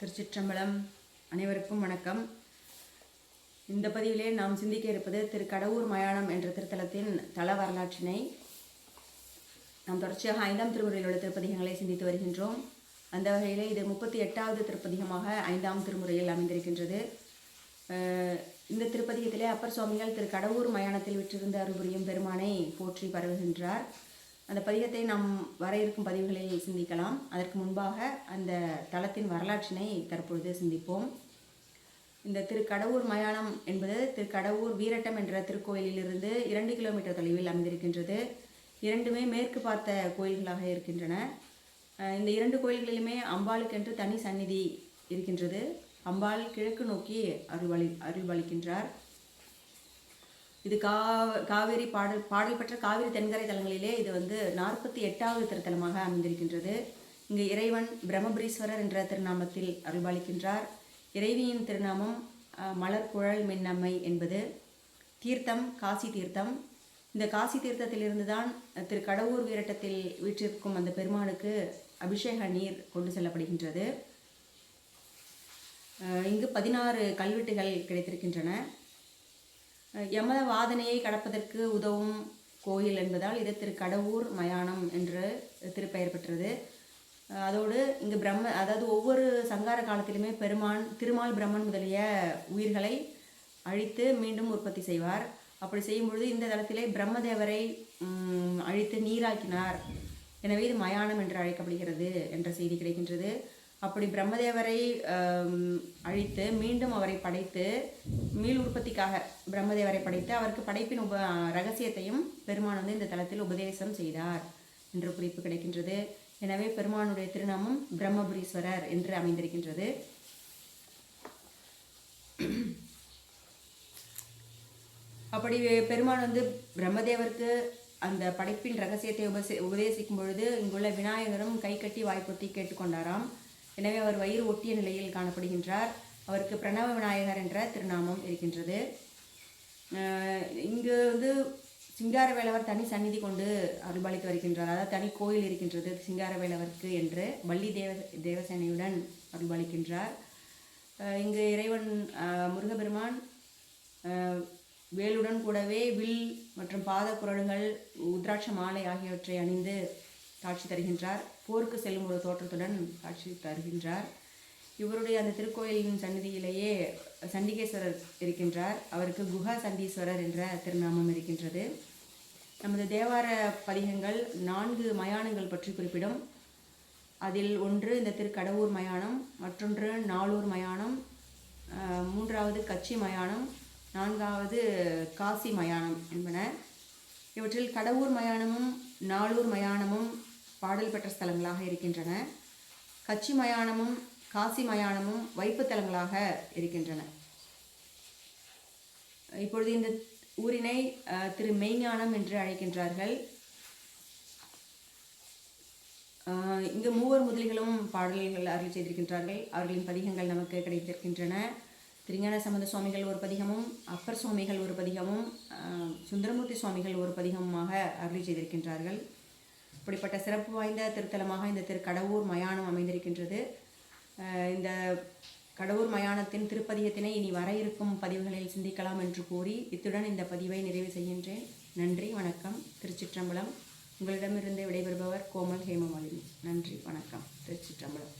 திருச்சிற்றம்பலம் அனைவருக்கும் வணக்கம். இந்த பதிவிலே நாம் சிந்திக்க இருப்பது திரு கடவுர் மயானம் என்ற திருத்தலத்தின் தள வரலாற்றினை நாம் தொடர்ச்சியாக ஐந்தாம் திருமுறையில் உள்ள திருப்பதிகங்களை சிந்தித்து வருகின்றோம். அந்த வகையிலே இது முப்பத்தி எட்டாவது திருப்பதிகமாக ஐந்தாம் திருமுறையில் அமைந்திருக்கின்றது. இந்த திருப்பதிகத்திலே அப்பர் சுவாமிகள் திரு கடவுர் மயானத்தில் விற்றிருந்த அருள்புரியும் பெருமானை போற்றி பரவுகின்றார். அந்த பதிகத்தை நாம் வர இருக்கும் பதிவுகளில் சிந்திக்கலாம். அதற்கு முன்பாக அந்த தளத்தின் வரலாற்றினை தற்பொழுது சிந்திப்போம். இந்த திருக்கடவுர் மயானம் என்பது திருக்கடவுர் வீரட்டம் என்ற திருக்கோயிலிலிருந்து இரண்டு கிலோமீட்டர் தொலைவில் அமைந்திருக்கின்றது. இரண்டுமே மேற்கு பார்த்த கோயில்களாக இருக்கின்றன. இந்த இரண்டு கோயில்களிலுமே அம்பாளுக்கென்று தனி சந்நிதி இருக்கின்றது. அம்பாள் கிழக்கு நோக்கி அருள்வளி அருள்வளிக்கின்றார் இது கா காவேரி பாடல் பாடல் பெற்ற காவிரி தென்கரை தலங்களிலே இது வந்து நாற்பத்தி எட்டாவது திருத்தலமாக அமைந்திருக்கின்றது. இங்கு இறைவன் பிரம்மபுரீஸ்வரர் என்ற திருநாமத்தில் அருள்பாலிக்கின்றார். இறைவியின் திருநாமம் மலர் மலர்குழல் மின்னம்மை என்பது. தீர்த்தம் காசி தீர்த்தம். இந்த காசி தீர்த்தத்திலிருந்து தான் திரு கடவுர் வீரட்டத்தில் வீற்றிருக்கும் அந்த பெருமானுக்கு அபிஷேக நீர் கொண்டு செல்லப்படுகின்றது. இங்கு பதினாறு கல்வெட்டுகள் கிடைத்திருக்கின்றன. யம வாதனையை கடப்பதற்கு உதவும் கோயில் என்பதால் இது திரு கடவுர் மயானம் என்று திருப்பெயர் பெற்றது. அதோடு இங்கு பிரம்ம அதாவது ஒவ்வொரு சங்கார காலத்திலுமே பெருமான் திருமால் பிரம்மன் முதலிய உயிர்களை அழித்து மீண்டும் உற்பத்தி செய்வார். அப்படி செய்யும் பொழுது இந்த தளத்திலே பிரம்மதேவரை அழித்து நீராக்கினார். எனவே இது மயானம் என்று அழைக்கப்படுகிறது என்ற செய்தி கிடைக்கின்றது. அப்படி பிரம்மதேவரை அழித்து மீண்டும் அவரை படைத்து மீள் உற்பத்திக்காக பிரம்மதேவரை படைத்து அவருக்கு படைப்பின் உப ரகசியத்தையும் பெருமான் வந்து இந்த தளத்தில் உபதேசம் செய்தார் என்ற குறிப்பு கிடைக்கின்றது. எனவே பெருமானுடைய திருநாமம் பிரம்மபுரீஸ்வரர் என்று அமைந்திருக்கின்றது. அப்படி பெருமான் வந்து பிரம்மதேவருக்கு அந்த படைப்பின் ரகசியத்தை உபசே உபதேசிக்கும் பொழுது இங்குள்ள விநாயகரும் கை கட்டி வாய்ப்பொத்தி கேட்டுக்கொண்டாராம். எனவே அவர் வயிறு ஒட்டிய நிலையில் காணப்படுகின்றார். அவருக்கு பிரணவ விநாயகர் என்ற திருநாமம் இருக்கின்றது. இங்கு வந்து சிங்கார வேலவர் தனி சந்நிதி கொண்டு அருள்பாலித்து வருகின்றார். அதாவது தனி கோயில் இருக்கின்றது சிங்கார வேலவருக்கு என்று வள்ளி தேவ தேவசேனையுடன் அருள்பாலிக்கின்றார். இங்கு இறைவன் முருகபெருமான் வேலுடன் கூடவே வில் மற்றும் பாத குரல்கள் உத்ராட்ச மாலை ஆகியவற்றை அணிந்து காட்சி தருகின்றார். போருக்கு செல்லும் ஒரு தோற்றத்துடன் காட்சி தருகின்றார். இவருடைய அந்த திருக்கோயிலின் சந்நிதியிலேயே சண்டிகேஸ்வரர் இருக்கின்றார். அவருக்கு குஹா சண்டீஸ்வரர் என்ற திருநாமம் இருக்கின்றது. நமது தேவார பதிகங்கள் நான்கு மயானங்கள் பற்றி குறிப்பிடும். அதில் ஒன்று இந்த திருக்கடவுர் மயானம் மற்றொன்று நாளூர் மயானம் மூன்றாவது கச்சி மயானம் நான்காவது காசி மயானம் என்பன. இவற்றில் கடவுர் மயானமும் நாளூர் மயானமும் பாடல் பெற்ற ஸ்தலங்களாக இருக்கின்றன. கச்சி மயானமும் காசி மயானமும் வைப்புத் தலங்களாக இருக்கின்றன. இப்பொழுது இந்த ஊரினை திரு மெய்ஞானம் என்று அழைக்கின்றார்கள். ஆஹ் இங்கு மூவர் முதலிகளும் பாடல்கள் அருள் செய்திருக்கின்றார்கள். அவர்களின் பதிகங்கள் நமக்கு கிடைத்திருக்கின்றன. திருஞான சம்பந்த சுவாமிகள் ஒரு பதிகமும் அப்பர் சுவாமிகள் ஒரு பதிகமும் சுந்தரமூர்த்தி சுவாமிகள் ஒரு பதிகமுமாக அருள் செய்திருக்கின்றார்கள். இப்படிப்பட்ட சிறப்பு வாய்ந்த திருத்தலமாக இந்த திரு கடவுர் மயானம் அமைந்திருக்கின்றது. இந்த கடவுர் மயானத்தின் திருப்பதியத்தினை இனி வர இருக்கும் பதிவுகளில் சிந்திக்கலாம் என்று கூறி இத்துடன் இந்த பதிவை நிறைவு செய்கின்றேன். நன்றி வணக்கம். திருச்சிற்றம்பலம். உங்களிடமிருந்து விடைபெறுபவர் கோமல் ஹேமமாலினி. நன்றி வணக்கம். திருச்சிற்றம்பலம்.